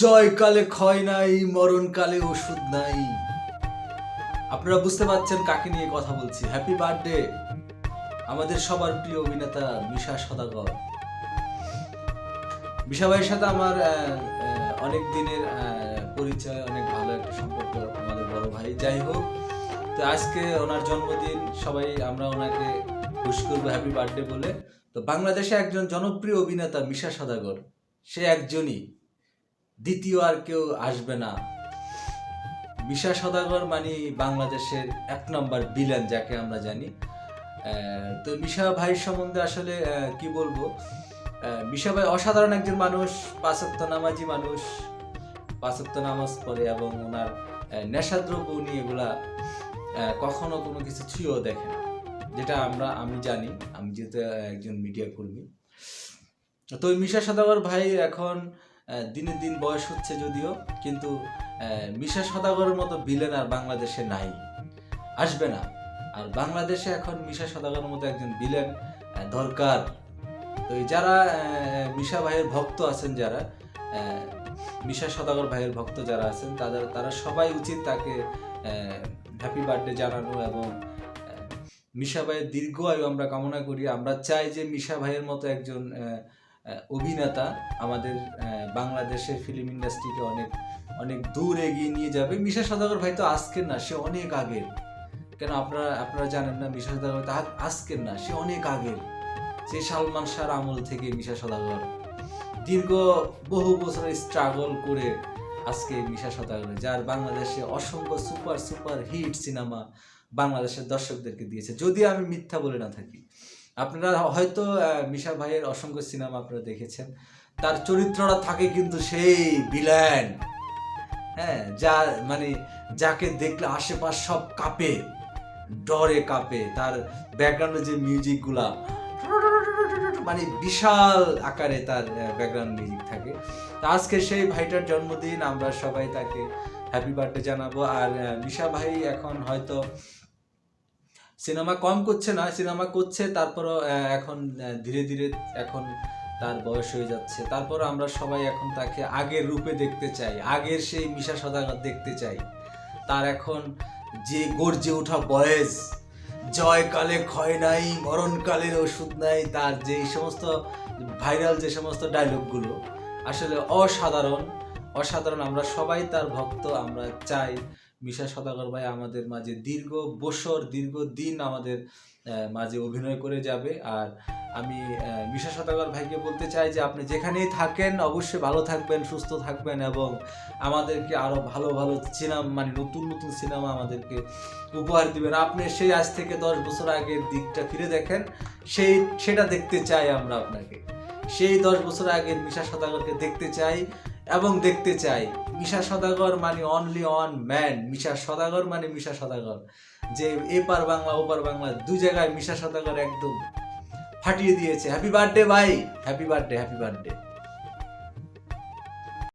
জয়কালে ক্ষয় নাই, মরণকালে ওষুধ নাই। আপনারা বুঝতে পারছেন কাকে নিয়ে কথা বলছি। হ্যাপি বার্থডে আমাদের সবার প্রিয় অভিনেতা মিশা সদাগর। মিশা ভাইয়ের সাথে আমার অনেক দিনের পরিচয়, অনেক ভালো একটা সম্পর্ক আমাদের বড় ভাই। যাই হোক, তো আজকে ওনার জন্মদিন, সবাই, আমরা ওনাকে উইশ করব হ্যাপি বার্থডে বলে। তো বাংলাদেশে একজন জনপ্রিয় অভিনেতা মিশা সদাগর, সে একজনই। দ্বিতীয় আর কেউ আসবে না। মিশা সদাগর মানে বাংলাদেশের এক নম্বর বিলেন যাকে আমরা জানি। তো মিশা ভাই সম্বন্ধে আসলে কি বলব? মিশা ভাই অসাধারণ একজন মানুষ, পাঁচক্ত নামাজি মানুষ, পাঁচক্ত নামাজ পড়ে এবং ওনার নেশাদ্রব্য উনি এগুলা কখনো কোনো কিছু ছুঁয়েও দেখে না, যেটা আমরা, আমি জানি, আমি যেহেতু একজন মিডিয়া কর্মী। তো মিশা সদাগর ভাই এখন আহ, দিনে বয়স হচ্ছে যদিও কিন্তু মিশা সদাগরের মতো বিলেন আর বাংলাদেশে নাই। আসবে না। আর বাংলাদেশে এখন মিশা সদাগরের মতো একজন বিলেন দরকার। তো যারা মিশা ভাইয়ের ভক্ত আছেন যারা মিশা সদাগর ভাইয়ের ভক্ত যারা আছেন তাদের তারা সবাই উচিত তাকে হ্যাপি বার্থডে জানানো এবং মিশা ভাইয়ের দীর্ঘ আয়ু আমরা কামনা করি। আমরা চাই যে মিশা ভাইয়ের মতো একজন অভিনেতা আমাদের বাংলাদেশের ফিল্ম ইন্ডাস্ট্রিকে অনেক অনেক দূর এগিয়ে নিয়ে যাবে। মিশা সদাগর ভাই তো আজকের না, সে অনেক আগের। কেন আপনারা আপনারা জানেন না, মিশা সদাগর তো আজকের না, সে অনেক আগের। সে সালমান শাহর আমল থেকে মিশা সদাগর দীর্ঘ বহু বছর স্ট্রাগল করে আজকে মিশা সদাগর, যার বাংলাদেশে অসংখ্য সুপার সুপার হিট সিনেমা বাংলাদেশের দর্শকদেরকে দিয়েছে। যদি আমি মিথ্যা বলে না থাকি আপনারা হয়তো মিশা ভাইয়ের অসংখ্য সিনেমা আপনারা দেখেছেন। তার চরিত্রটা থাকে কিন্তু সেই ভিলেন হ্যাঁ যা মানে যাকে দেখলে আশেপাশ সব কাঁপে, ডরে কাঁপে। তার ব্যাকগ্রাউন্ডে যে মিউজিকগুলা মানে বিশাল আকারে তার ব্যাকগ্রাউন্ড মিউজিক থাকে। তো আজকে সেই ভাইটার জন্মদিন, আমরা সবাই তাকে হ্যাপি বার্থডে জানাব। আর মিশা ভাই এখন হয়তো সিনেমা কম করছে না সিনেমা করছে তারপরও আহ, এখন ধীরে ধীরে এখন তার বয়স হয়ে যাচ্ছে। তারপর আমরা সবাই এখন তাকে আগের রূপে দেখতে চাই আগের সেই মিশা সদাগর দেখতে চাই। তার এখন যে গর্জে ওঠা বয়স জয়কালে ক্ষয় নাই মরণকালের ওষুধ নাই তার যে সমস্ত ভাইরাল যে সমস্ত ডায়লগগুলো আসলে অসাধারণ অসাধারণ। আমরা সবাই তার ভক্ত আমরা চাই মিশা সদাগর ভাই আমাদের মাঝে দীর্ঘ বছর, দীর্ঘ দিন আমাদের মাঝে অভিনয় করে যাবে। আর আমি মিশা সদাগর ভাইকে বলতে চাই যে আপনি যেখানেই থাকেন অবশ্যই ভালো থাকবেন, সুস্থ থাকবেন এবং আমাদেরকে আরও ভালো ভালো সিনেমা মানে নতুন নতুন সিনেমা আমাদেরকে উপহার দিবেন। আপনি সেই আজ থেকে দশ বছর আগের দিকটা ফিরে দেখেন, সেই, সেটা দেখতে চাই আমরা আপনাকে। সেই দশ বছর আগের মিশা সদাগরকে দেখতে চাই। এবং দেখতে চাই। মিশা সদাগর মানে only one man Misha Sadagar মানে মিশা সদাগর। যে এপার বাংলা ওপার বাংলা দু জায়গায় মিশা সদাগর একদম ফাটিয়ে দিয়েছে। হ্যাপি বার্থডে ভাই। Happy birthday happy birthday